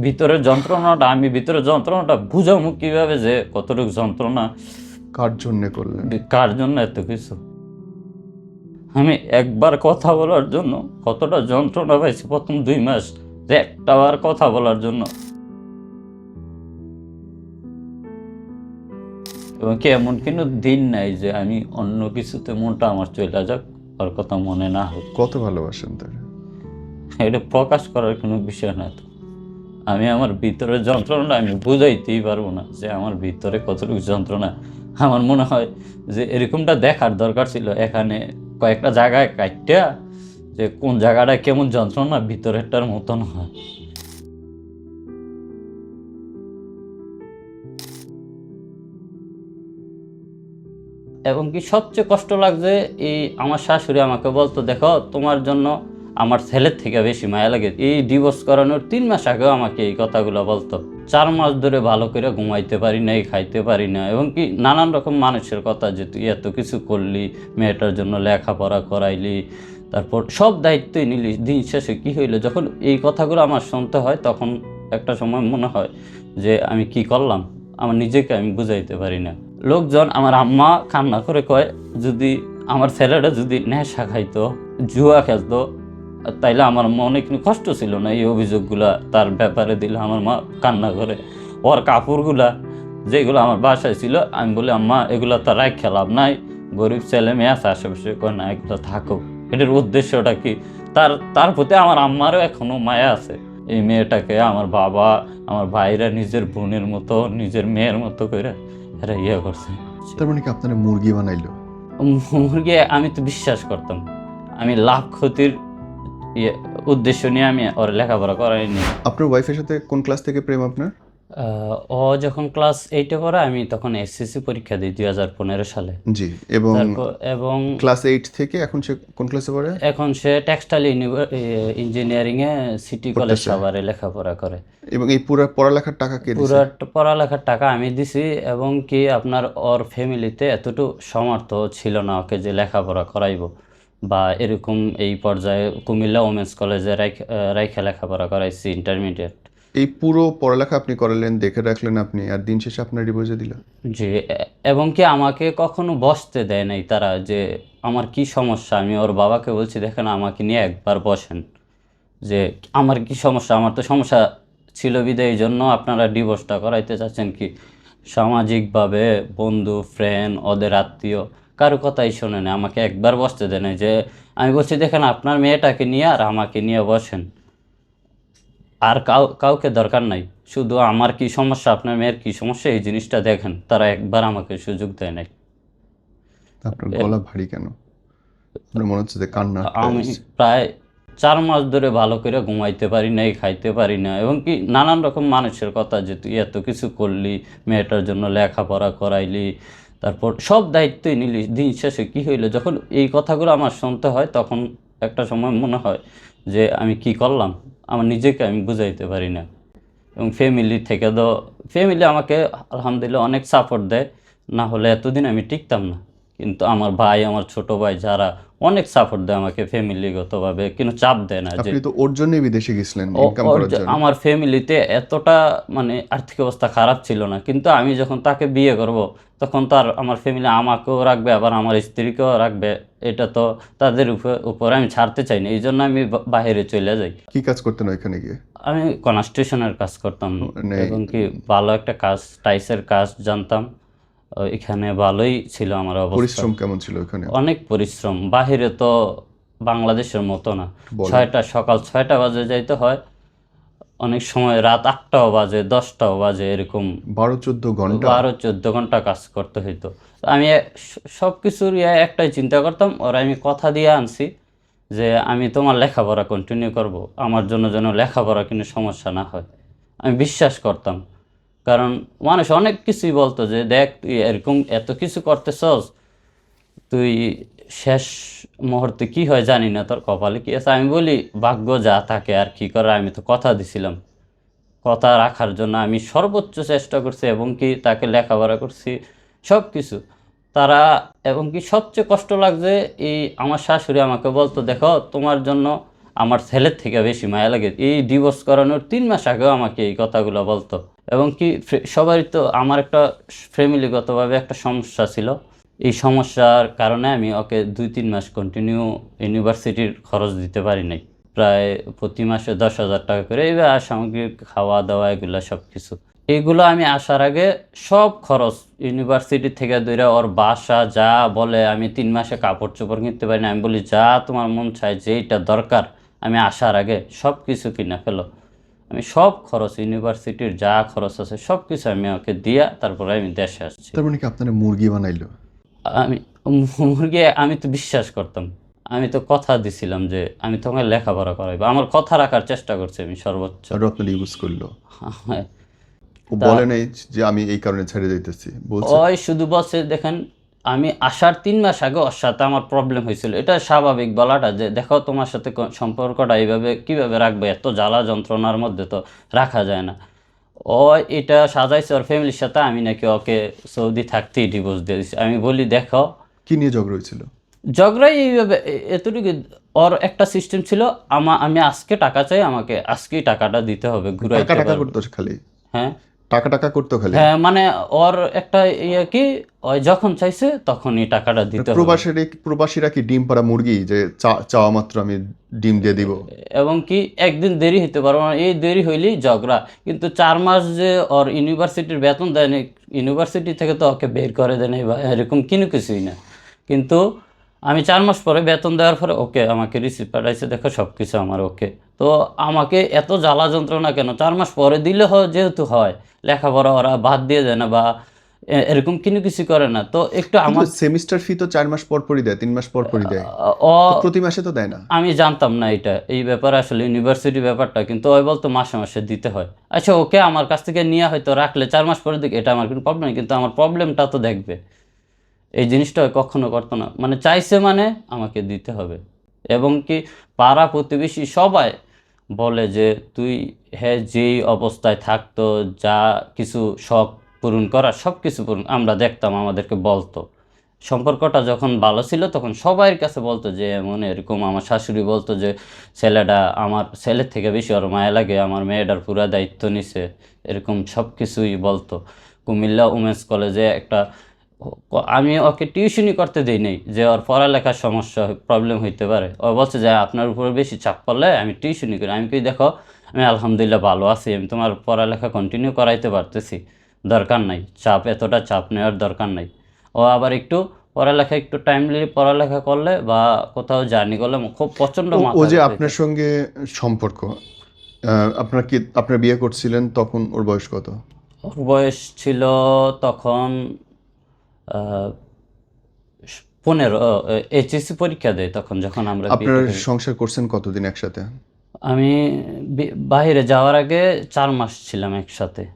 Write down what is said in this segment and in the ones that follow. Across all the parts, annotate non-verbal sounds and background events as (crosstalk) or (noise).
ভিতরের যন্ত্রণাটা আমি ভিতরের যন্ত্রণাটা বুঝাবো কীভাবে যে কতটুকু যন্ত্রণা। কার জন্য করলেন? কার জন্য এত কিছু? আমি একবার কথা বলার জন্য কতটা যন্ত্রণা পাইছি প্রথম দুই মাস যে একটা বার কথা বলার জন্য। এবং কি এমন কোনো দিন নাই যে আমি অন্য কিছুতে মনটা আমার চলে যাক আর কথা মনে না হোক। কত ভালোবাসেন তার এটা প্রকাশ করার কোনো বিষয় না তো। আমি আমার ভিতরের যন্ত্রণা আমি বুঝাইতেই পারব না যে আমার ভিতরে কতটুকু যন্ত্রণা। আমার মনে হয় যে এরকমটা দেখার দরকার ছিল। এখানে কয়েকটা জায়গায় কাটটা যে কোন জায়গাটা কেমন যন্ত্রণা, ভিতরেরটার মতন হয়। এবং কি সবচেয়ে কষ্ট লাগছে, এই আমার শাশুড়ি আমাকে বলতো, দেখো, তোমার জন্য আমার ছেলের থেকে বেশি মায়া লাগে। এই ডিভোর্স করানোর তিন মাস আগেও আমাকে এই কথাগুলো বলতো। চার মাস ধরে ভালো করে ঘুমাইতে পারি না এই খাইতে পারি না, এবং কি নানান রকম মানুষের কথা যে তুই এত কিছু করলি, মেয়েটার জন্য লেখাপড়া করাইলি, তারপর সব দায়িত্বই নিলি। দিন শেষে কী হইল? যখন এই কথাগুলো আমার শুনতে হয়, তখন একটা সময় মনে হয় যে আমি কি করলাম? আমার নিজেকে আমি বুঝাইতে পারি না। লোকজন আমার আম্মা কান্না করে কয়, যদি আমার ছেলেটা যদি নেশা খাইতো, জুয়া খেলতো তাইলে আমার মনে কিন্তু কষ্ট ছিল না এই অভিযোগগুলা তার ব্যাপারে দিলে আমার মা কান্না করে। ওর কাপড়গুলা যেগুলো আমার বাসায় ছিল আমি বলি আম্মা এগুলো তো রাখ খেলাম নাই। গরিব ছেলে মেয়ে আছে আশেপাশে কয় না এগুলো থাকো এটার উদ্দেশ্যটা কি? তার তার প্রতি আমার আম্মারও এখনও মায়া আছে। এই মেয়েটাকে আমার বাবা আমার ভাইরা নিজের বোনের মতো নিজের মেয়ের মতো করে এরা ইয়ে করছে। তার মানে কি আপনারা মুরগি বানাইলো? মুরগি আমি তো বিশ্বাস করতাম। আমি লাভ ক্ষতির উদ্দেশ্য নিয়ে আমি ওর লেখাপড়া করাইনি আপনার ওয়াইফের সাথে কোন ক্লাস থেকে প্রেম আপনার? ও যখন ক্লাস এইটে পড়ে আমি তখন এসএসসি পরীক্ষা দিই দুই হাজার পনেরো সালে। জি এবং এবং ক্লাস এইট থেকে এখন সে কোন ক্লাসে পড়ে? এখন সে টেক্সটাইল ইঞ্জিনিয়ারিং এ সিটি কলেজ। সাভারে লেখাপড়া করে। এবং এই পুরো পড়ালেখার টাকা কে পুরো পড়ালেখার টাকা আমি দিছি এবং কি আপনার ওর ফ্যামিলিতে এতটুকু সমর্থ ছিল না ওকে যে লেখাপড়া করাইবো। বা এরকম এই পর্যায়ে কুমিল্লা ওমেন্স কলেজে রাইখা লেখাপড়া করাইছি ইন্টারমিডিয়েট এই পুরো পড়ালেখা আপনি করালেন দেখে রাখলেন আপনি আর দিন শেষে আপনার ডিভোর্সে দিল? যে এ- এবং কি আমাকে কখনো বসতে দেয় নাই তারা যে আমার কি সমস্যা? আমি ওর বাবাকে বলছি দেখেন আমাকে নিয়ে একবার বসেন। যে আমার কি সমস্যা? আমার তো সমস্যা ছিল বিদে এই জন্য আপনারা ডিভোর্সটা করাইতে চাচ্ছেন কি? সামাজিকভাবে বন্ধু ফ্রেন্ড ওদের আত্মীয় কারও কথাই শোনে না আমাকে একবার বসতে দেয় না। যে আমি বলছি দেখেন আপনার মেয়েটাকে নিয়ে আর আমাকে নিয়ে বসেন। আর কাউ কাউকে দরকার নাই। শুধু আমার কি সমস্যা আপনার মেয়ের কি সমস্যা এই জিনিসটা দেখেন। তারা একবার আমাকে সুযোগ দেয় নাই। আপনার গলা ভারী কেন? আপনার মনে হচ্ছে যে কান্না আমি প্রায় চার মাস ধরে ভালো করে ঘুমাইতে পারি না খাইতে পারি না। এবং কি নানান রকম মানুষের কথা যে তুই এত কিছু করলি মেয়েটার জন্য লেখাপড়া করাইলি তারপর সব দায়িত্বই নিলি। দিন শেষে কী হইল? যখন এই কথাগুলো আমার শুনতে হয়, তখন একটা সময় মনে হয় যে আমি কি করলাম? আমার নিজেকে আমি বুঝাইতে পারি না। এবং ফ্যামিলি থেকে তো ফ্যামিলি আমাকে আলহামদুলিল্লাহ অনেক সাপোর্ট দেয়। না হলে এতদিন আমি টিকতাম না। কিন্তু আমার ভাই, আমার ছোট ভাই যারা অনেক সাপোর্ট দেয় আমাকে ফ্যামিলিগতভাবে কিন্তু চাপ দেয় না যে আপনি তো ওর জন্যই বিদেশে গেছিলেন ইনকাম করার জন্য। আমার ফ্যামিলিতে এতটা মানে আর্থিক অবস্থা খারাপ ছিল না কিন্তু আমি যখন তাকে বিয়ে করব তখন তার আমার ফ্যামিলি আমাকেও রাখবে আবার আমার স্ত্রীকেও রাখবে এটা তো তাদের উপর আমি ছাড়তে চাই না এই জন্য আমি বাইরে চলে যাই। কি কাজ করতেন ওইখানে গিয়ে? আমি কনস্ট্রাকশনের কাজ করতাম মানে এবং কি ভালো একটা কাজ টাইসের কাজ জানতাম। এখানে ভালোই ছিল আমার অবস্থা। পরিশ্রম কেমন ছিল ওইখানে অনেক পরিশ্রম। বাহিরে তো বাংলাদেশের মতো না। ছয়টা সকাল ছয়টা বাজে যাইতে হয়। অনেক সময় রাত আটটাও বাজে দশটাও বাজে এরকম বারো চোদ্দ ঘণ্টা? বারো চোদ্দ ঘণ্টা কাজ করতে হইতো। আমি সব কিছুর ইয়ে একটাই চিন্তা করতাম ওর আমি কথা দিয়ে আনছি যে আমি তোমার লেখাপড়া কন্টিনিউ করব। আমার জন্য যেন লেখাপড়া কোনো সমস্যা না হয়। আমি বিশ্বাস করতাম। কারণ মানুষ অনেক কিছুই বলতো যে, দেখ, তুই এরকম এত কিছু করতে করতেছস, তুই শেষ মুহূর্তে কি হয় জানি না, তোর কপালে কি আছে? আমি বলি, ভাগ্য যা থাকে আর কি করে আমি তো কথা দিছিলাম। কথা রাখার জন্য আমি সর্বোচ্চ চেষ্টা করছি এবং কি তাকে লেখাপড়া করছি সব কিছু তারা, এবং কি সবচেয়ে কষ্ট লাগছে, এই আমার শাশুড়ি আমাকে বলতো, দেখো, তোমার জন্য আমার ছেলের থেকে বেশি মায়া লাগে। এই ডিভোর্স করানোর তিন মাস আগেও আমাকে এই কথাগুলো বলতো। এবং কি সবারই তো আমার একটা ফ্যামিলিগতভাবে একটা সমস্যা ছিল। এই সমস্যার কারণে আমি ওকে দুই তিন মাস কন্টিনিউ ইউনিভার্সিটির খরচ দিতে পারি নাই। প্রায় প্রতি মাসে দশ হাজার টাকা করে আর সামগ্রিক খাওয়া দাওয়া এগুলো সব কিছু এগুলো আমি আসার আগে সব খরচ ইউনিভার্সিটি থেকে ধরে ওর বাসা যা বলে আমি তিন মাসে কাপড় চোপড় কিনতে পারি না। আমি বলি, যা তোমার মন চায়, যেইটা দরকার আমি আসার আগে সব কিছু কিনে ফেলো। আমি সব খরচ ইউনিভার্সিটির যা খরচ আছে সব কিছু আমি ওকে দিয়া তারপরে আমি দেশে আসছি। তার মানে কি আপনারা মুরগি বানাইলো? আমি মুরগি আমি তো বিশ্বাস করতাম। আমি তো কথা দিছিলাম যে আমি তোমাকে লেখাপড়া করাইবো। আমার কথা রাখার চেষ্টা করছি আমি সর্বোচ্চ। আর আপনার ইউজ করল? হ্যাঁ। ও বলে নাই যে আমি এই কারণে ছেড়ে দিতেছি। বলছে ওই শুধু বলছে দেখেন আমি আসার তিন মাস আগে ওর সাথে আমার প্রবলেম হয়েছিল। এটা স্বাভাবিক বলাটা যে দেখো তোমার সাথে সম্পর্কটা এইভাবে কীভাবে রাখবে? এত জ্বালা যন্ত্রণার মধ্যে তো রাখা যায় না। ও এটা সাজাইছে ওর ফ্যামিলির সাথে আমি নাকি ওকে সৌদি থাকতেই ডিভোর্স দিয়েছি আমি বলি দেখো। কি নিয়ে ঝগড়া হয়েছিল? ঝগড়াই এইভাবে এতটুকু ওর একটা সিস্টেম ছিল আমা আমি আজকে টাকা চাই আমাকে আজকেই টাকাটা দিতে হবে। করতো খালি? হ্যাঁ? টাকা টাকা করতো খালি হ্যাঁ মানে ওর একটা ইয়ে কি ওই যখন চাইছে তখনই টাকাটা দিতে হবে। প্রবাসীরা প্রবাসীরা কি ডিম পাড়া মুরগি যে চাওয়া মাত্র আমি ডিম দিয়ে দিব? এবং কি একদিন দেরি হইতে পারব না এই দেরি হইলেই ঝগড়া। কিন্তু চার মাস যে ওর ইউনিভার্সিটির বেতন দেয় নাই ইউনিভার্সিটি থেকে তো ওকে বের করে দেয় নাই বা এরকম কোনো কিছুই না। কিন্তু আমি চার মাস পরে বেতন দেওয়ার পরে ওকে আমাকে রিসিভ পাঠাইছে দেখো সব কিছু আমার ওকে। তো আমাকে এত জ্বালা যন্ত্রণা কেন? চার মাস পরে দিলে যেহেতু হয় লেখাপড়া ওরা বাদ দিয়ে দেয় না বা এরকম কোনো কিছু করে না। তো একটু আমার সেমিস্টার ফি তো চার মাস পর পরই দেয় তিন মাস পর পরই দেয় প্রতি মাসে তো দেয় না। আমি জানতাম না এটা এই ব্যাপারে আসলে ইউনিভার্সিটি ব্যাপারটা কিন্তু ওই বলতো মাসে মাসে দিতে হয়। আচ্ছা ওকে আমার কাছ থেকে নিয়ে হয়তো রাখলে চার মাস পরে দিকে এটা আমার কোনো প্রবলেম নেই কিন্তু আমার প্রবলেমটা তো দেখবে। এই জিনিসটা কখনো করতো না। মানে চাইছে মানে আমাকে দিতে হবে। এবং কি পাড়া প্রতিবেশী সবাই বলে যে, তুই হ্যাঁ যেই অবস্থায় থাকতো, যা কিছু শখ পূরণ করা, সব কিছু পূরণ, আমরা দেখতাম, আমাদেরকে বলতো। সম্পর্কটা যখন ভালো ছিল, তখন সবার কাছে বলতো যে, এমন এরকম আমার শাশুড়ি বলতো যে, ছেলেটা আমার ছেলের থেকে বেশি ওর মায়া লাগে, আমার মেয়েটার পুরা দায়িত্ব নিছে। এরকম সব কিছুই বলতো। কুমিল্লা উমেন্স কলেজে একটা আমি ওকে টিউশনই করতে দিই নাই যে ওর পড়ালেখার সমস্যা প্রবলেম হইতে পারে। ও বলছে যে আপনার উপরে বেশি চাপ পড়লে আমি টিউশনই করি। আমি কি দেখো আমি আলহামদুলিল্লাহ ভালো আছি আমি তোমার পড়ালেখা কন্টিনিউ করাইতে পারতেছি। দরকার নাই চাপ এতটা চাপ নেওয়ার দরকার নাই। ও আবার একটু পড়ালেখা একটু টাইমলি পড়ালেখা করলে বা কোথাও জার্নি করলে খুব প্রচণ্ড ও- যে আপনার সঙ্গে সম্পর্ক আপনার কি আপনার বিয়ে করছিলেন তখন ওর বয়স কত? ওর বয়স ছিল তখন পনেরো এইচএসসি পরীক্ষা দেয় তখন যখন আমরা আপনার সংসার করছেন কতদিন একসাথে? আমি বি- বাইরে যাওয়ার আগে চার মাস ছিলাম একসাথে।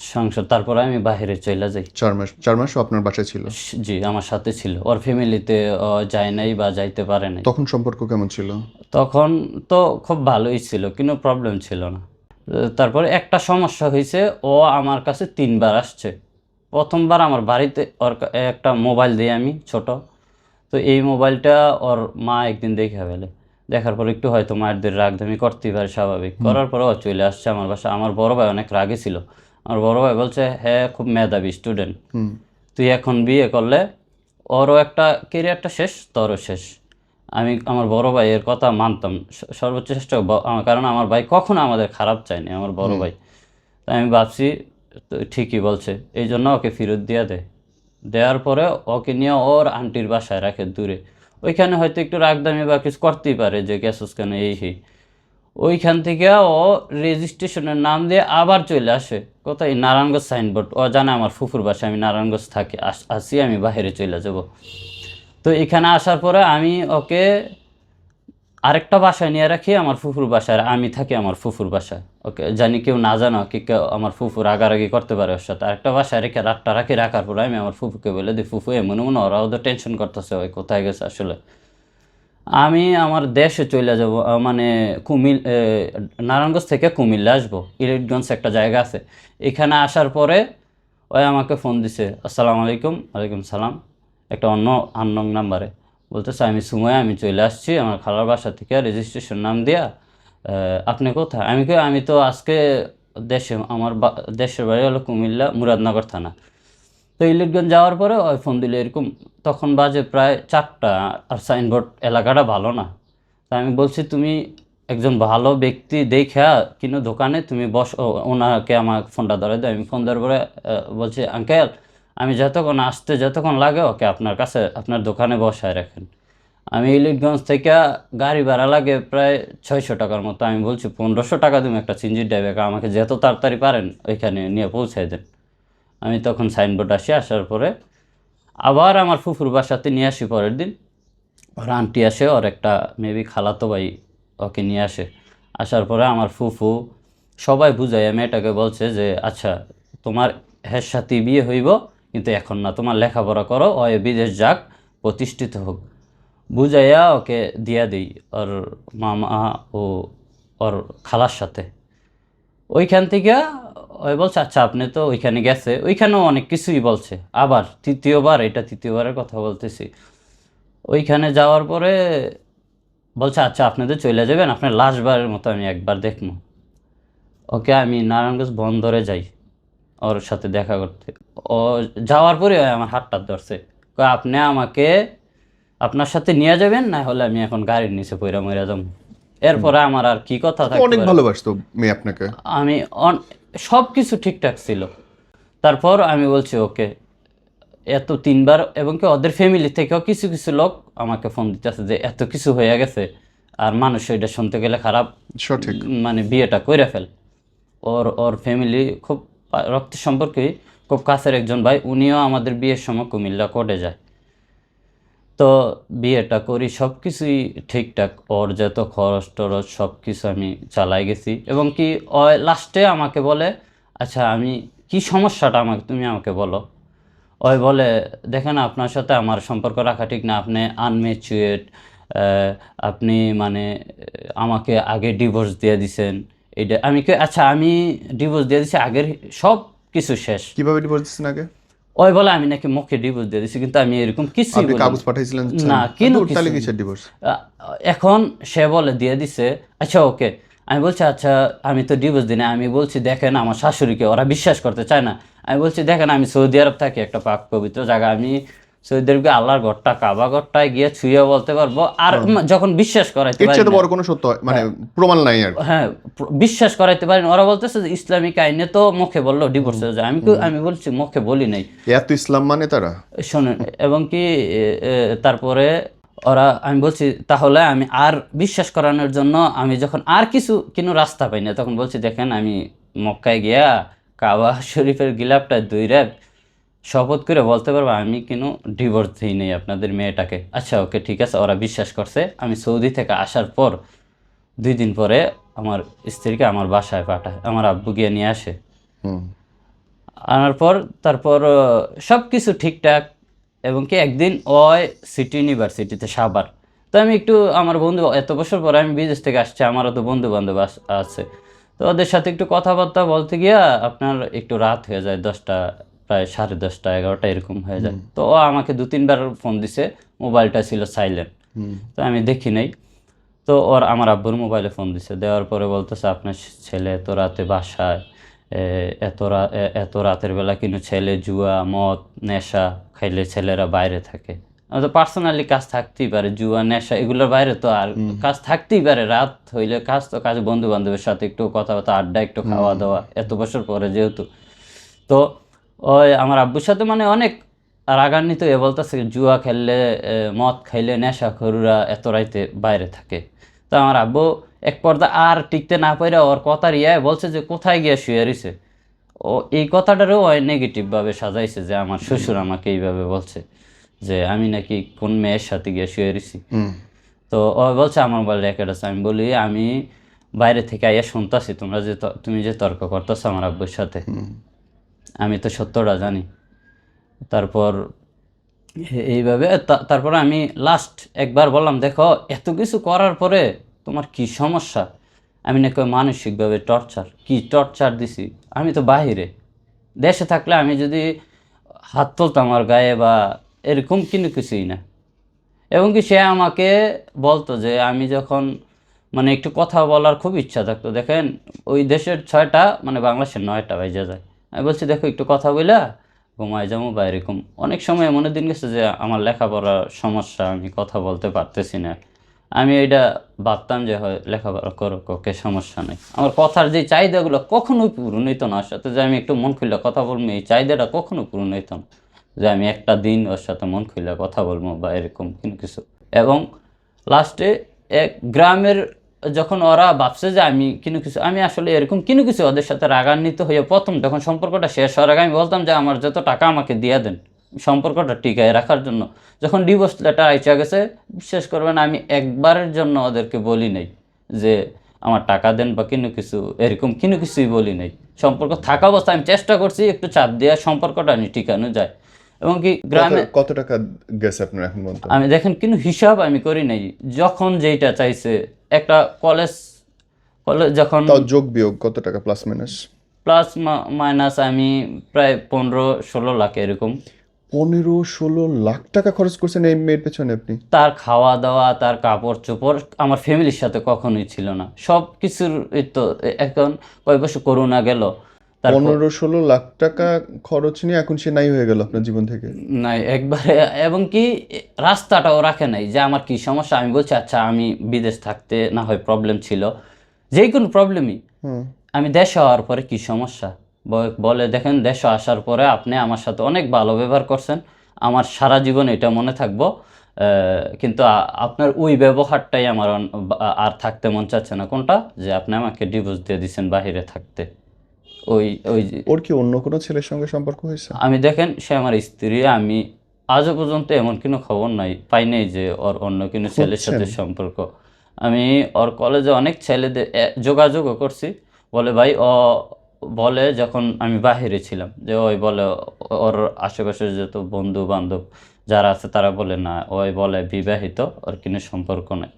সংসার তারপরে আমি বাইরে চলে যাই। চার মাস চার মাসও আপনার বাসায় ছিল? জি আমার সাথে ছিল। ওর ফ্যামিলিতে যায় নাই বা যাইতে পারে নাই। তখন সম্পর্ক কেমন ছিল? তখন তো খুব ভালোই ছিল কিন্তু প্রবলেম ছিল না। তারপরে একটা সমস্যা হয়েছে ও আমার কাছে তিনবার আসছে। প্রথমবার আমার বাড়িতে ওর একটা মোবাইল দিই আমি ছোট। তো এই মোবাইলটা ওর মা একদিন দেখে ফেলে। দেখার পর একটু হয়তো মায়ের দের রাগদামি করতেই পারে স্বাভাবিক। করার পরে ও চলে আসছে আমার বাসা আমার বড় ভাই অনেক রাগে ছিল। আমার বড় ভাই বলছে হ্যাঁ খুব মেধাবী স্টুডেন্ট তুই এখন বিয়ে করলে ওরও একটা কেরিয়ারটা শেষ তোরও শেষ। আমি আমার বড় ভাই এর কথা মানতাম। সর্বোচ্চ চেষ্টা কারণ আমার ভাই কখনো আমাদের খারাপ চায়নি আমার বড় ভাই। তাই আমি ভাবছি ঠিকই বলছে। এই জন্য ওকে ফেরত দিয়ে দেয় দেওয়ার পরে ওকে নিয়ে ওর আন্টির বাসায় রাখে দূরে। ওইখানে হয়তো একটু রাগদামি বা কিছু করতেই পারে যে গেছস কেন, এই সেই ওইখান থেকে ও রেজিস্ট্রেশনের নাম দিয়ে আবার চলে আসে। কোথায়? নারায়ণগঞ্জ সাইনবোর্ড। ও জানে আমার ফুফুর বাসা আমি নারায়ণগঞ্জ থাকি, আসি আমি বাহিরে চলে যাব। তো এখানে আসার পরে আমি ওকে আরেকটা বাসায় নিয়ে রাখি আমার ফুফুর বাসায় আমি থাকি আমার ফুফুর বাসায়। ওকে, জানি কেউ না জানো কি কেউ আমার ফুফুর আগারাগি করতে পারে ওর সাথে। আরেকটা বাসায় রেখে রাতটা রাখি, রাখার পরে আমি আমার ফুফুকে বলে দিই, ফুফু, এমন এমন ওরাও তো টেনশন করতেছে, ওই কোথায় গেছে আসলে? আমি আমার দেশে চলে যাব মানে কুমিল নারায়ণগঞ্জ থেকে কুমিল্লা আসব। ইলিটগঞ্জ একটা জায়গা আছে। এখানে আসার পরে ওই আমাকে ফোন দিছে, আসসালামু আলাইকুম। ওয়ালাইকুম সালাম। একটা অন্য আননং নাম্বারে বলতেছে, আমি সময়, আমি চলে আসছি, আমার খালার বাসা থেকে রেজিস্ট্রেশন নাম দিয়া আপনি কোথায়? আমি কই, আমি তো আজকে দেশে, আমার দেশের বাড়ি হলো কুমিল্লা, মুরাদনগর থানা। তো ইলিটগঞ্জ যাওয়ার পরে ওই ফোন দিলে এরকম, তখন বাজে প্রায় চারটা, আর সাইনবোর্ড এলাকাটা ভালো না। তা আমি বলছি, তুমি একজন ভালো ব্যক্তি দেখা কিনো দোকানে, তুমি বস ওনাকে আমার ফোনটা ধরে দেয় আমি ফোন দেওয়ার পরে বলছি, আঙ্কেল আমি যতক্ষণ আসতে যতক্ষণ লাগে, ওকে আপনার কাছে, আপনার দোকানে বসায় রাখেন। আমি ইলিটগঞ্জ থেকে গাড়ি ভাড়া লাগে প্রায় ছয়শো টাকার মতো। আমি বলছি, পনেরোশো টাকা তুমি একটা চিঞ্জির ড্রাইভারকে আমাকে যত তাড়াতাড়ি পারেন, ওইখানে নিয়ে পৌঁছাই দেন। আমি তখন সাইনবোর্ড আসি, আসার পরে আবার আমার ফুফুর বাসাতে নিয়ে আসি পরের দিন। ওর আন্টি আসে, ওর একটা মেবি খালাতো ভাই ওকে নিয়ে আসে। আসার পরে আমার ফুফু সবাই বুঝাই মেয়েটাকে বলছে যে আচ্ছা তোমার হের সাথে বিয়ে হইব কিন্তু এখন না, তোমার লেখাপড়া করো ও বিদেশ যাক, প্রতিষ্ঠিত হোক। বুঝাইয়া ওকে দিয়া দিই ওর মামা ও ওর খালার সাথে। ওইখান থেকে ওই বলছে আচ্ছা আপনি তো ওইখানে গেছে। ওইখানেও অনেক কিছুই বলছে। আবার তৃতীয়বার, এটা তৃতীয়বারের কথা বলতেছি। ওইখানে যাওয়ার পরে বলছে আচ্ছা আপনাদের চলে যাবেন, আপনার লাস্টবারের মতো আমি একবার দেখব। ওকে আমি নারায়ণগঞ্জ বন্দরে যাই। ওর সাথে দেখা করতে। ও যাওয়ার পরে আমার হাতটা ধরছে। আপনি আমাকে আপনার সাথে নিয়ে যাবেন? না হলে আমি এখন গাড়ির নিচে পইরা মরে যাব। এরপরে আমার আর কি কথা তো থাকতে অনেক ভালোবাসতো মেয়ে আপনাকে। আমি সব কিছু ঠিকঠাক ছিল। তারপর আমি বলছি ওকে এত তিনবার এবং কি ওদের ফ্যামিলি থেকেও কিছু কিছু লোক আমাকে ফোন দিতেছে যে এত কিছু হয়ে গেছে আর মানুষ এটা শুনতে গেলে খারাপ সঠিক। মানে বিয়েটা কইরা ফেল। ওর ওর ফ্যামিলি খুব রক্তের সম্পর্কে খুব কাছের একজন ভাই, উনিও আমাদের বিয়ের সময় কুমিল্লা কোর্টে যায়। তো বিয়েটা করি সব কিছুই ঠিকঠাক ওর যত খরচ টরচ সব কিছু আমি চালাই গেছি। এবং কি লাস্টে আমাকে বলে আচ্ছা আমি, কি সমস্যাটা আমাকে, তুমি আমাকে বলো? ওই বলে, দেখেন, আপনার সাথে আমার সম্পর্ক রাখা ঠিক না, আপনি আনমেচুয়েট আপনি মানে আমাকে আগে ডিভোর্স দিয়ে দিছেন। এটা আমি কে আচ্ছা আমি ডিভোর্স দিয়ে দিছি আগের সব কিছু শেষ। কীভাবে ডিভোর্স দিচ্ছেন আগে? ওই বলে আমি নাকি মুখে ডিভোর্স দিয়ে দিছি কিন্তু আমি এরকম কিছুই আপনি কাগজ পাঠাইছিলেন না, কিনো তাহলে কিছু কিসের ডিভোর্স এখন সে বলে দিয়ে দিছে আচ্ছা ওকে। আমি বলছি আচ্ছা আমি তো ডিভোর্স দিই না আমি বলছি দেখেন আমার শাশুড়িকে ওরা বিশ্বাস করতে চায় না। আমি বলছি দেখেন আমি সৌদি আরব থাকি একটা পাক পবিত্র জায়গা আমি আল্লাহর ঘরটা কাবা ঘরটায় গিয়ে ছুঁয়ে বলতে পারব। আর যখন বিশ্বাস করাইতে বড় কোনো সত্য মানে প্রমাণ নাই আর। হ্যাঁ বিশ্বাস করাইতে পারেন। ওরা বলতেছে যে ইসলামিক আইনে তো মুখে বলল ডিভোর্স হয়ে যায়। আমি আমি বলছি মুখে বলি নাই। এত ইসলাম মানে তারা? শোনেন এবং কি তারপরে ওরা আমি বলছি তাহলে আমি আর বিশ্বাস করানোর জন্য আমি যখন আর কিছু কোনো রাস্তা পাই না। তখন বলছি দেখেন আমি মক্কায় গিয়া কাবা শরীফের গিলাপটা দুই র্যাপ শপথ করে বলতে পারব আমি কিন্তু ডিভোর্স দিই নেই আপনাদের মেয়েটাকে। আচ্ছা ওকে ঠিক আছে ওরা বিশ্বাস করছে। আমি সৌদি থেকে আসার পর দুই দিন পরে আমার স্ত্রীকে আমার বাসায় পাঠায় আমার আব্বু গিয়ে নিয়ে আসে। আনার পর তারপর সব কিছু ঠিকঠাক এবং কি একদিন ওই সিটি ইউনিভার্সিটিতে সাবার তো আমি একটু আমার বন্ধু এত বছর পরে আমি বিদেশ থেকে আসছি আমারও তো বন্ধু বান্ধব আছে। তো ওদের সাথে একটু কথাবার্তা বলতে গিয়া আপনার একটু রাত হয়ে যায় দশটা প্রায় সাড়ে দশটা এগারোটা এরকম হয়ে যায়। তো ও আমাকে দু তিনবার ফোন দিছে মোবাইলটা ছিল সাইলেন্ট। তো আমি দেখি নাই। তো ওর আমার আব্বুর মোবাইলে ফোন দিছে। দেওয়ার পরে বলতেছে আপনার ছেলে এত রাতে বাসায় এত রা- এত রাতের বেলা কিন্তু ছেলে জুয়া মদ নেশা খাইলে ছেলেরা বাইরে থাকে? তো পার্সোনালি কাজ থাকতেই পারে জুয়া নেশা এগুলোর বাইরে তো আর কাজ থাকতেই পারে। রাত হইলে কাজ তো কাজ বন্ধু বান্ধবের সাথে একটু কথাবার্তা আড্ডা একটু খাওয়া দাওয়া এত বছর পরে যেহেতু। তো ওই আমার আব্বুর সাথে মানে অনেক রাগান্বিত। এ বলতেছে জুয়া খেললে মদ খাইলে নেশা খরুরা এত রাইতে বাইরে থাকে। তো আমার আব্বু এক পর্দা আর টিকতে না পারে ওর কথার ইয়ে বলছে যে কোথায় গিয়ে শুয়ে ও এই কথাটারও ওই নেগেটিভভাবে সাজাইছে যে আমার শ্বশুর আমাকে এইভাবে বলছে যে আমি নাকি কোন মেয়ের সাথে গিয়ে শুয়ে রইছি। তো ও বলছে আমার মোবাইল রেকর্ড আছে আমি বলি আমি বাইরে থেকে আইয়া শুনতাছি তোমরা যে তুমি যে তর্ক করতেছো আমার আব্বুর সাথে। আমি তো সত্যটা জানি। তারপর এইভাবে তারপরে আমি লাস্ট একবার বললাম, দেখো, এত কিছু করার পরে তোমার কি সমস্যা? আমি নাকি মানসিকভাবে টর্চার কি টর্চার দিছি? আমি তো বাহিরে। দেশে থাকলে আমি যদি হাত তুলতাম আমার গায়ে বা এরকম কিন্তু কিছুই না। এবং কি সে আমাকে বলতো যে, আমি যখন মানে একটু কথা বলার খুব ইচ্ছা থাকতো। দেখেন, ওই দেশের ছয়টা মানে বাংলাদেশের নয়টা বাইজা যায়। আমি বলছি, দেখো, একটু কথা বইলা ঘুমাই যাব বা এরকম। অনেক সময় এমন দিন গেছে যে আমার লেখাপড়ার সমস্যা, আমি কথা বলতে পারতেছি না। আমি এটা ভাবতাম যে হয় লেখাপড়া করো ওকে সমস্যা নেই। আমার কথার যে চাহিদাগুলো কখনোই পূরণ হইতো না, ওর সাথে যে আমি একটু মন খুলে কথা বলব, এই চাহিদাটা কখনো পূরণ হইতো না, যে আমি একটা দিন ওর সাথে মন খুলে কথা বলব বা এরকম কোনো কিছু। এবং লাস্টে এক গ্রামের যখন ওরা ভাবছে যে আমি কোনো কিছু আমি আসলে এরকম কোনো কিছু ওদের সাথে রাগান্বিত হয়ে প্রথম যখন সম্পর্কটা শেষ হওয়ার আগে আমি বলতাম যে আমার যত টাকা আমাকে দিয়ে দেন সম্পর্কটা টিকায় রাখার জন্য। যখন ডিভোর্স লেটার আইচা গেছে বিশ্বাস করবেন আমি একবারের জন্য ওদেরকে বলি নাই যে আমার টাকা দেন বা কোনো কিছু এরকম কোনো কিছুই বলি নাই। সম্পর্ক থাকা অবস্থা আমি চেষ্টা করছি একটু চাপ দেওয়া সম্পর্কটা আমি টিকানো যায়। এবং কি গ্রামে কত- টাকা গেছে আপনার এখন আমি দেখেন কিন্তু হিসাব আমি করি নাই। যখন যেইটা চাইছে একটা কলেজ কলেজ যখন যোগ বিয়োগ কত টাকা? প্লাস মাইনাস প্লাস মাইনাস আমি প্রায় পনেরো ষোলো লাখ এরকম। পনেরো ষোলো লাখ টাকা খরচ করছেন এই মেয়ের পেছনে আপনি? তার খাওয়া দাওয়া তার কাপড় চোপড় আমার ফ্যামিলির সাথে কখনোই ছিল না। সব কিছুর তো এখন কয়েক বছর করোনা গেল পনেরো ষোলো লাখ টাকা খরচ নিয়ে এখন সে নাই হয়ে গেল আপনার জীবন থেকে? নাই একবারে এবং কি রাস্তাটাও রাখে নাই যে আমার কি সমস্যা? আমি বলছি আচ্ছা আমি বিদেশ থাকতে না হয় প্রবলেম ছিল। যে কোনো প্রবলেমই আমি দেশে হওয়ার পরে কি সমস্যা? বলে দেখেন দেশে আসার পরে আপনি আমার সাথে অনেক ভালো ব্যবহার করছেন। আমার সারা জীবন এটা মনে থাকব। আহ, কিন্তু আপনার ওই ব্যবহারটাই আমার আর থাকতে মন চাচ্ছে না। কোনটা? যে আপনি আমাকে ডিভোর্স দিয়ে দিচ্ছেন বাইরে থাকতে। ওই ওই যে- ওর কি অন্য কোনো ছেলের সঙ্গে সম্পর্ক হয়েছে? আমি দেখেন সে আমার স্ত্রী আমি আজও পর্যন্ত এমন কোনো খবর নাই পাই নাই যে ওর অন্য কোনো ছেলের সাথে সম্পর্ক। আমি ওর কলেজে অনেক ছেলেদের যোগাযোগও করছি। বলে ভাই ও বলে যখন আমি বাহিরে ছিলাম যে ওই বলে ওর আশেপাশে যত বন্ধু বান্ধব যারা আছে তারা বলে না ওই বলে বিবাহিত ওর কোনো সম্পর্ক নাই।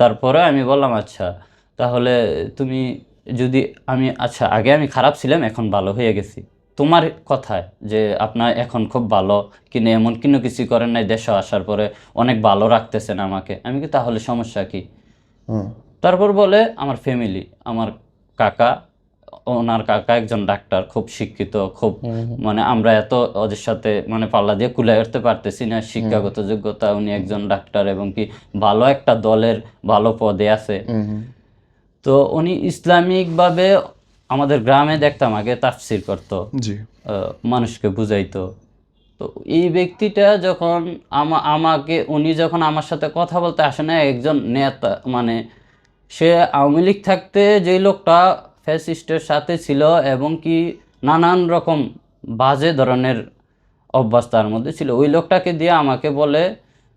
তারপরে আমি বললাম আচ্ছা তাহলে তুমি যদি আমি আচ্ছা আগে আমি খারাপ ছিলাম এখন ভালো হয়ে গেছি। তোমার কথায় যে আপনার এখন খুব ভালো কিনে এমন কোনো কিছু করেন নাই দেশে আসার পরে অনেক ভালো রাখতেছেন আমাকে আমি কি তাহলে সমস্যা কি? তারপর বলে আমার ফ্যামিলি আমার কাকা ওনার কাকা একজন ডাক্তার খুব শিক্ষিত খুব মানে আমরা এত ওদের সাথে মানে পাল্লা দিয়ে কুলে উঠতে পারতেছি না শিক্ষাগত যোগ্যতা উনি একজন ডাক্তার এবং কি ভালো একটা দলের ভালো পদে আছে। তো উনি ইসলামিকভাবে আমাদের গ্রামে দেখতাম আগে তাফসির করতো জি। মানুষকে বুঝাইতো। তো এই ব্যক্তিটা যখন আমা আমাকে উনি যখন আমার সাথে কথা বলতে আসে না একজন নেতা মানে সে আওয়ামী লীগ থাকতে যেই লোকটা ফ্যাসিস্টের সাথে ছিল এবং কি নানান রকম বাজে ধরনের অভ্যাস তার মধ্যে ছিল ওই লোকটাকে দিয়ে আমাকে বলে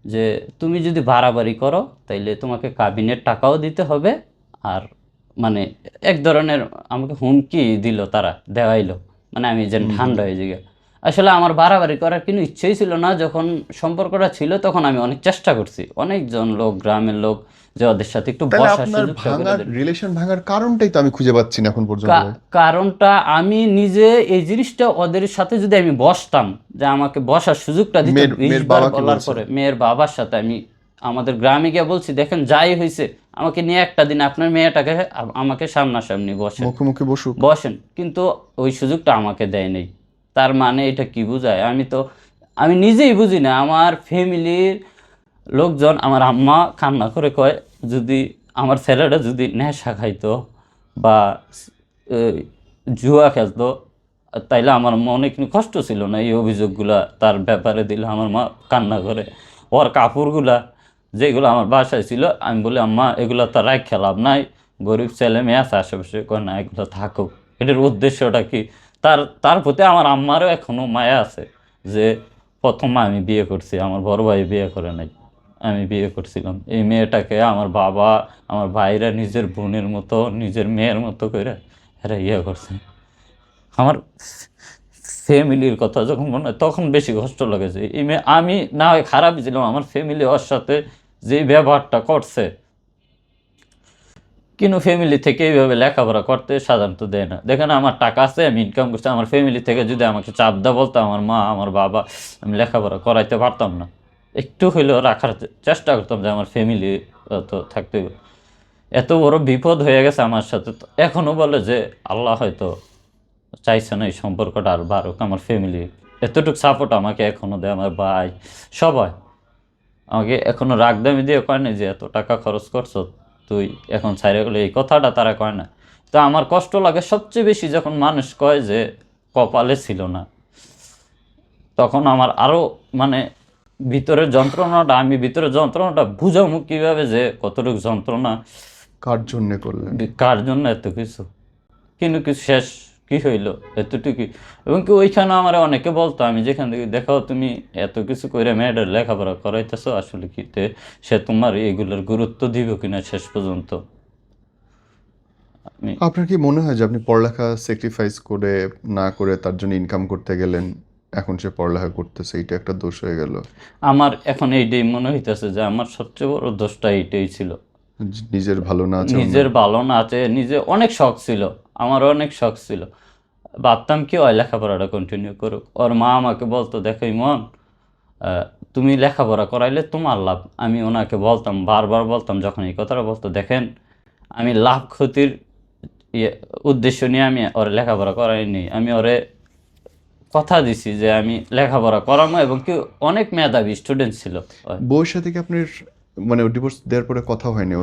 যে তুমি যদি বাড়াবাড়ি করো তাইলে তোমাকে কাবিনের টাকাও দিতে হবে আর মানে এক ধরনের আমাকে হুমকি দিল তারা দেওয়াইলো। মানে আমি যেন ঠান্ডা হয়ে যাই। আসলে আমার বাড়াবাড়ি করার কিন্তু ইচ্ছেই ছিল না। যখন সম্পর্কটা ছিল তখন আমি অনেক চেষ্টা করছি। অনেকজন লোক গ্রামের লোক যে ওদের সাথে একটু ভাঙার রিলেশন ভাঙার কারণটাই তো আমি খুঁজে পাচ্ছি না এখন পর্যন্ত। কারণটা আমি নিজে এই জিনিসটা ওদের সাথে যদি আমি বসতাম যে আমাকে বসার সুযোগটা দিত মেয়ের- মেয়ের 20 বার বাবা কি বলার পরে মেয়ের বাবার সাথে আমি আমাদের গ্রামে গিয়ে বলছি দেখেন যাই হয়েছে আমাকে নিয়ে একটা দিন আপনার মেয়েটাকে আমাকে সামনাসামনি বসেন। মুখোমুখি বসু বসেন কিন্তু ওই সুযোগটা আমাকে দেয় নেই। তার মানে এটা কি বোঝায়? আমি তো আমি নিজেই বুঝি না আমার ফ্যামিলির লোকজন আমার আম্মা কান্না করে কয় যদি আমার ছেলেটা যদি নেশা খাইতো বা জুয়া খেলতো তাইলে আমার কিন্তু কষ্ট ছিল না? এই অভিযোগগুলা তার ব্যাপারে দিলে আমার মা কান্না করে। ওর কাপড়গুলা যেগুলো আমার বাসায় ছিল, আমি বলি, আম্মা, এগুলো তো রাখ খেলাম নাই। গরিব ছেলে মেয়ে আছে, আশেপাশে কয় না এগুলো থাকুক। এটার উদ্দেশ্যটা কি? তার তার প্রতি আমার আম্মারও এখনও মায়া আছে যে, প্রথম আমি বিয়ে করছি, আমার বড় ভাই বিয়ে করে নাই, আমি বিয়ে করছিলাম। এই মেয়েটাকে আমার বাবা, আমার ভাইরা নিজের বোনের মতো, নিজের মেয়ের মতো করে এরা ইয়ে করছে। আমার ফ্যামিলির কথা যখন মনে তখন বেশি কষ্ট লাগেছে আমি না হয় খারাপই ছিলাম, আমার ফ্যামিলি ওর সাথে যে ব্যবহারটা করছে। কিন্তু ফ্যামিলি থেকে এইভাবে লেখাপড়া করতে সাধারণত দেয় না। দেখেন, আমার টাকা আছে, আমি ইনকাম করছি, আমার ফ্যামিলি থেকে যদি আমাকে চাপ দেওয়া বলতো, আমার মা, আমার বাবা, আমি লেখাপড়া করাইতে পারতাম না। একটু হইলেও রাখার চেষ্টা করতাম যে, আমার ফ্যামিলি তো থাকতে এত বড় বিপদ হয়ে গেছে আমার সাথে এখনও বলে যে, আল্লাহ হয়তো চাইছে না এই সম্পর্কটা আর বাড়ুক। আমার ফ্যামিলি এতটুকু সাপোর্ট আমাকে এখনও দেয় আমার ভাই সবাই। আমাকে এখনও রাগদামি দিয়ে কয় না যে এত টাকা খরচ করছ তুই এখন ছাইরে গেলে এই কথাটা তারা কয় না। তো আমার কষ্ট লাগে সবচেয়ে বেশি যখন মানুষ কয় যে কপালে ছিল না। তখন আমার আরও মানে ভিতরের যন্ত্রণাটা আমি ভিতরের যন্ত্রণাটা বুঝামু কীভাবে যে কতটুকু যন্ত্রণা। কার জন্য করলেন? কার জন্য এত কিছু? কিন্তু কিছু শেষ কি হইল? এতটুকু এবং কি ওইখানে আমার অনেকে বলতো আমি যেখান থেকে দেখাও তুমি এত কিছু করে মেয়েদের লেখাপড়া করাইতেছো আসলে কি সে তোমার এগুলোর গুরুত্ব দিব কিনা শেষ পর্যন্ত? আপনার কি মনে হয় যে আপনি পড়ালেখা স্যাক্রিফাইস করে না করে তার জন্য ইনকাম করতে গেলেন এখন সে পড়ালেখা করতেছে এটা একটা দোষ হয়ে গেল? আমার এখন এইটাই মনে হইতেছে যে আমার সবচেয়ে বড় দোষটা এইটাই ছিল। নিজের ভালো না আছে নিজের ভালো না আছে নিজে অনেক শখ ছিল। আমার অনেক শখ ছিল। ভাবতাম কি, ওই লেখাপড়াটা কন্টিনিউ করুক। ওর মা আমাকে বলতো, দেখো ইমন তুমি লেখাপড়া করাইলে তোমার লাভ। আমি ওনাকে বলতাম, বারবার বলতাম, যখন এই কথাটা বলতো, দেখেন, আমি লাভ ক্ষতির ইয়ে উদ্দেশ্য নিয়ে আমি ওরে লেখাপড়া করাইনি আমি ওরে কথা দিছি যে আমি লেখাপড়া করামো। এবং কি, অনেক মেধাবী স্টুডেন্ট ছিল। বউয়ের সাথে কি আপনার মানে ডিভোর্স দেওয়ার পরে কথা হয়নি?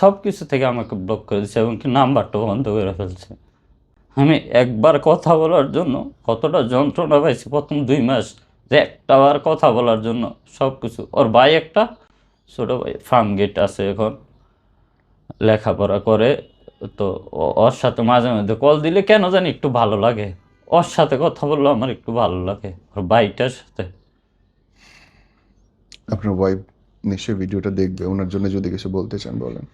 সব কিছু থেকে আমাকে ব্লক করে দিচ্ছে এবং কি নাম্বারটা বন্ধ করে ফেলছে। আমি একবার কথা বলার জন্য কতটা যন্ত্রণা পাইছি প্রথম দুই মাস যে একটা বার কথা বলার জন্য সব কিছু ওর ভাই একটা, ছোটো ভাই ফার্ম গেট আছে এখন, লেখাপড়া করে। তো ওর সাথে মাঝে মধ্যে কল দিলে কেন জানি একটু ভালো লাগে। ওর সাথে কথা বললে আমার একটু ভালো লাগে। ওর ভাইটার সাথে। আপনার ওয়াইফ নিশ্চয়ই ভিডিওটা দেখবে, ওনার জন্য যদি কিছু বলতে চান, বলেন।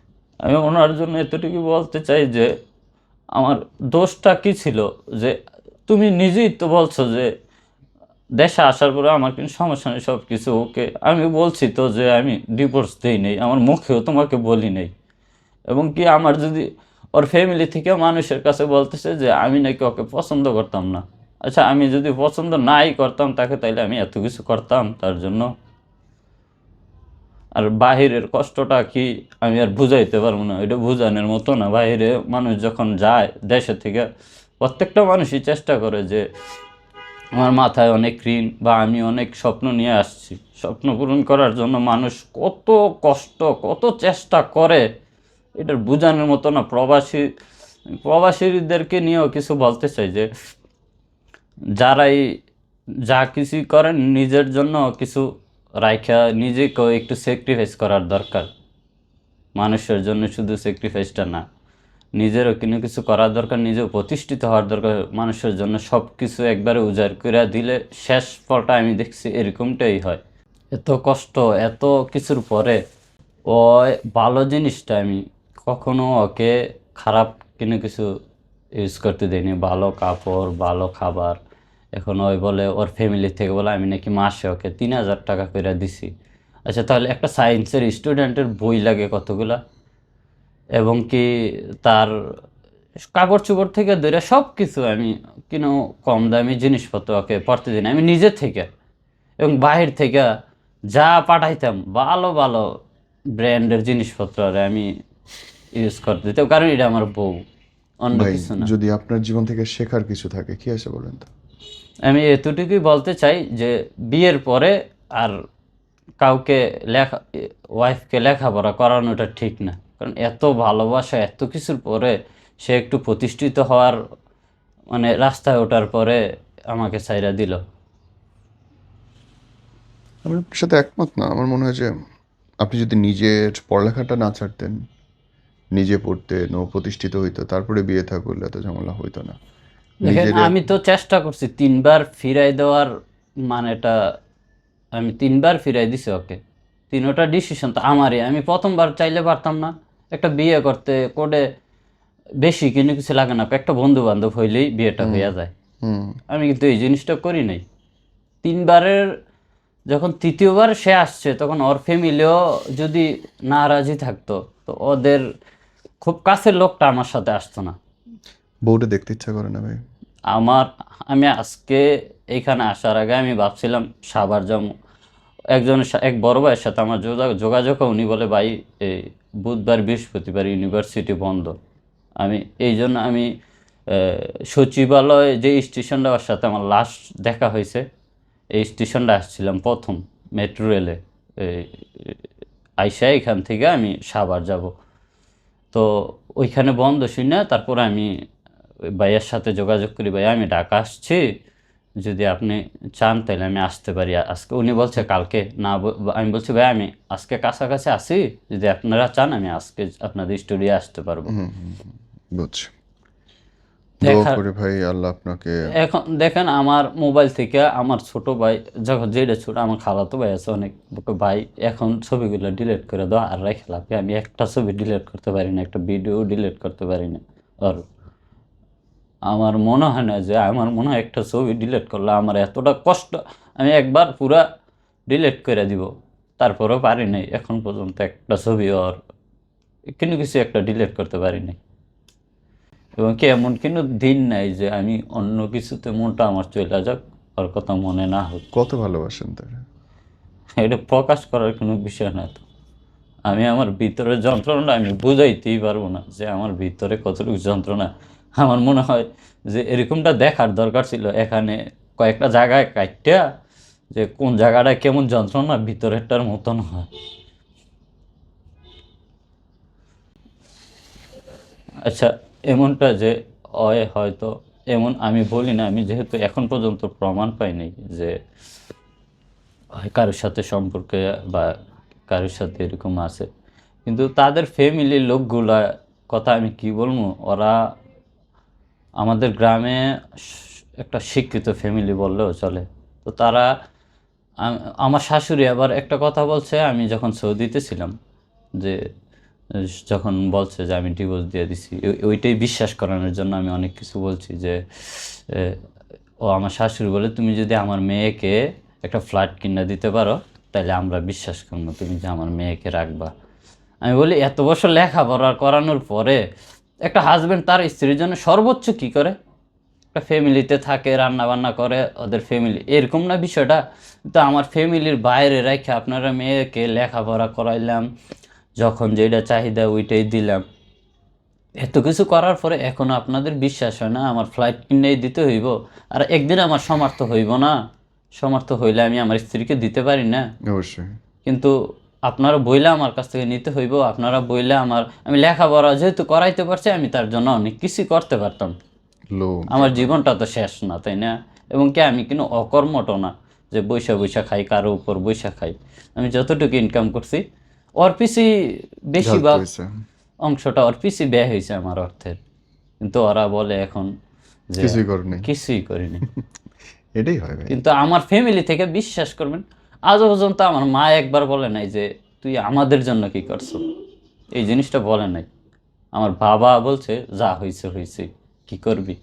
আমি ওনার জন্য এতটুকু বলতে চাই যে, আমার দোষটা কি ছিল? যে, তুমি নিজেই তো বলছো যে, দেশে আসার পরে আমার কিন্তু সমস্যা নেই সব কিছু ওকে। আমি বলছি তো যে, আমি ডিভোর্স দিই নেই, আমার মুখেও তোমাকে বলি নেই। এবং কি আমার যদি ওর ফ্যামিলি থেকে মানুষের কাছে বলতেছে যে, আমি নাকি ওকে পছন্দ করতাম না। আচ্ছা আমি যদি পছন্দ নাই করতাম, তাকে তাইলে আমি এত কিছু করতাম, তার জন্য আর বাহিরের কষ্টটা কি আমি আর বুঝাইতে পারব না। এটা বুঝানোর মতো না। বাইরে মানুষ যখন যায় দেশে থেকে, প্রত্যেকটা মানুষই চেষ্টা করে যে, আমার মাথায় অনেক ঋণ বা আমি অনেক স্বপ্ন নিয়ে আসছি। স্বপ্ন পূরণ করার জন্য মানুষ কত কষ্ট, কত চেষ্টা করে। এটার বোঝানোর মতো না। প্রবাসী, প্রবাসীদেরকে নিয়েও কিছু বলতে চাই যে, যারাই যা কিছু করেন, নিজের জন্য কিছু রাইখা নিজেকেও একটু স্যাক্রিফাইস করার দরকার। মানুষের জন্য শুধু স্যাক্রিফাইসটা না, নিজেরও কোনো কিছু করার দরকার, নিজেও প্রতিষ্ঠিত হওয়ার দরকার। মানুষের জন্য সব কিছু একবারে উজাড় করে দিলে শেষ ফলটা আমি দেখছি এরকমটাই হয়। এত কষ্ট, এত কিছুর পরে ও ভালো জিনিসটা আমি কখনো ওকে খারাপ কোনো কিছু ইউজ করতে দিইনি। ভালো কাপড়, ভালো খাবার এখন ওই বলে ওর ফ্যামিলি থেকে বলে আমি নাকি মাসে ওকে তিন হাজার টাকা করে দিছি। আচ্ছা তাহলে একটা সায়েন্সের স্টুডেন্টের বই লাগে কতগুলা? এবং কি তার কাপড় চোপড় থেকে ধরে সব কিছু আমি কিনো কম দামি জিনিসপত্র ওকে পড়তে দিন আমি নিজের থেকে। এবং বাহির থেকে যা পাঠাইতাম ভালো ভালো ব্র্যান্ডের জিনিসপত্র আর আমি ইউজ করতে দিতাম কারণ এটা আমার বউ অন্য কিছু না। যদি আপনার জীবন থেকে শেখার কিছু থাকে কি আছে বলেন তো? আমি এতটুকুই বলতে চাই যে বিয়ের পরে আর কাউকে লেখা ওয়াইফকে লেখাপড়া করানোটা ঠিক না। কারণ এত ভালোবাসা, এত কিছুর পরে সে একটু প্রতিষ্ঠিত হওয়ার মানে রাস্তায় ওঠার পরে আমাকে চাইরা দিল। আমি আপনার সাথে একমত না। আমার মনে হয় যে আপনি যদি নিজের পড়ালেখাটা না ছাড়তেন, নিজে পড়তেন ও প্রতিষ্ঠিত হইতো, তারপরে বিয়ে থা করলে এত ঝামেলা হইতো না। দেখেন আমি তো চেষ্টা করছি তিনবার ফিরাই দেওয়ার মানেটা আমি তিনবার ফিরাই দিছি ওকে। তিনোটা ডিসিশন তো আমারই। আমি প্রথমবার চাইলে পারতাম না। একটা বিয়ে করতে কোডে বেশি কিন্তু কিছু লাগে না। একটা বন্ধু বান্ধব হইলেই বিয়েটা হইয়া যায়। আমি কিন্তু এই জিনিসটা করি নাই। তিনবারের যখন তৃতীয়বার সে আসছে তখন ওর ফ্যামিলিও যদি না রাজি থাকতো তো ওদের খুব কাছের লোকটা আমার সাথে আসতো না। বউটা দেখতে ইচ্ছা করে না ভাই। আমার, আমি আজকে এইখানে আসার আগে আমি ভাবছিলাম সাবার যাব। একজনের সা- এক বড় ভাইয়ের সাথে আমার যোগা- যোগাযোগ উনি বলে, ভাই এই বুধবার বৃহস্পতিবার ইউনিভার্সিটি বন্ধ। আমি, এই জন্য আমি সচিবালয় যে স্টেশনটা, ওর সাথে আমার লাস্ট দেখা হয়েছে। এই স্টেশনটা আসছিলাম প্রথম মেট্রো রেলে। আইসা এখান থেকে আমি সাভার যাব। তো ওইখানে বন্ধ শুনে তারপরে আমি ভাইয়ের সাথে যোগাযোগ করি ভাই আমি ঢাকা আসছি। যদি আপনি চান তাহলে আমি আসতে পারি। আজকে উনি বলছে কালকে। না আমি বলছি ভাই আমি আজকে কাছাকাছি আসি যদি আপনারা চান আমি আজকে আপনাদের স্টুডিও আসতে পারব। বুঝছি। ভাই আল্লাহ আপনাকে এখন দেখেন আমার মোবাইল থেকে আমার ছোট ভাই যখন যেটা ছোট আমার খালাতো ভাই আছে অনেক ভাই এখন ছবিগুলো ডিলিট করে দাও আর রেখে লাভে আমি একটা ছবি ডিলিট করতে পারি না একটা ভিডিও ডিলিট করতে পারি না। আর আমার মনে হয় না যে আমার মনে হয় একটা ছবি ডিলেট করলে আমার এতটা কষ্ট আমি একবার পুরা ডিলেট করে দিব। তারপরেও পারি নাই এখন পর্যন্ত একটা ছবি আর কিন্তু কিছু একটা ডিলেট করতে পারি নাই। এবং কি এমন কিন্তু দিন নাই যে আমি অন্য কিছুতে মনটা আমার চলে যাক আর কথা মনে না হোক। কত ভালোবাসেন তারা? এটা প্রকাশ করার কোনো বিষয় না তো। আমি আমার ভিতরের যন্ত্রণা আমি বুঝাইতেই পারব না যে আমার ভিতরে কতটুকু যন্ত্রণা। আমার মনে হয় যে এরকমটা দেখার দরকার ছিল। এখানে কয়েকটা জায়গায় কাটটা যে কোন জায়গাটা কেমন যন্ত্রণা, ভিতরেরটার মতন হয়। আচ্ছা এমনটা যে অয় হয়তো এমন আমি বলি না। আমি যেহেতু এখন পর্যন্ত প্রমাণ পাইনি যে কারোর সাথে সম্পর্কে বা কারোর সাথে এরকম আছে। কিন্তু তাদের ফ্যামিলির লোকগুলা কথা আমি কি বলব? ওরা আমাদের গ্রামে একটা শিক্ষিত ফ্যামিলি বললেও চলে। তো তারা আমার শাশুড়ি আবার একটা কথা বলছে, আমি যখন সৌদিতে ছিলাম, যে, যখন বলছে যে, আমি ডিভোর্স দিয়ে দিছি। ওইটাই বিশ্বাস করানোর জন্য আমি অনেক কিছু বলছি যে ও আমার শাশুড়ি বলে, তুমি যদি আমার মেয়েকে একটা ফ্ল্যাট কিনে দিতে পারো তাহলে আমরা বিশ্বাস করব তুমি যে আমার মেয়েকে রাখবা। আমি বলি, এত বছর লেখাপড়া করানোর পরে একটা হাজব্যান্ড তার স্ত্রীর জন্য সর্বোচ্চ কি করে? একটা ফ্যামিলিতে থাকে রান্না বান্না করে ওদের ফ্যামিলি এরকম না বিষয়টা? তো আমার ফ্যামিলির বাইরে রেখে আপনারা মেয়েকে লেখাপড়া করাইলাম যখন যেটা চাহিদা ওইটাই দিলাম। এত কিছু করার পরে এখনও আপনাদের বিশ্বাস হয় না আমার ফ্লাইট কিনেই দিতে হইব। আর একদিন আমার সমর্থ হইব না। সমর্থ হইলে আমি আমার স্ত্রীকে দিতে পারি না। অবশ্যই। কিন্তু আপনারা বইলে আমার কাছ থেকে নিতে হইব আপনারা বইলে আমার আমি লেখাপড়া যেহেতু করাইতে পারছি আমি তার জন্য অনেক কিছুই করতে পারতাম। আমার জীবনটা তো শেষ না তাই না? এবং কি আমি কিন্তু অকর্মটো না যে বৈশা বৈশা খাই কারও উপর বৈশা খাই। আমি যতটুকু ইনকাম করছি ওর পিছি বেশিরভাগ। অংশটা ওর পিছি ব্যয় হয়েছে আমার অর্থের। কিন্তু ওরা বলে এখন যে কিছুই করেনি। কিছুই করিনি। (laughs) এটাই হয় কিন্তু আমার ফ্যামিলি থেকে বিশ্বাস করবেন আজও পর্যন্ত আমার মা একবার বলে নাই যে, তুই আমাদের জন্য কি করছ? এই জিনিসটা বলে নাই। আমার বাবা বলছে, যা হয়েছে হয়েছে কি করবি?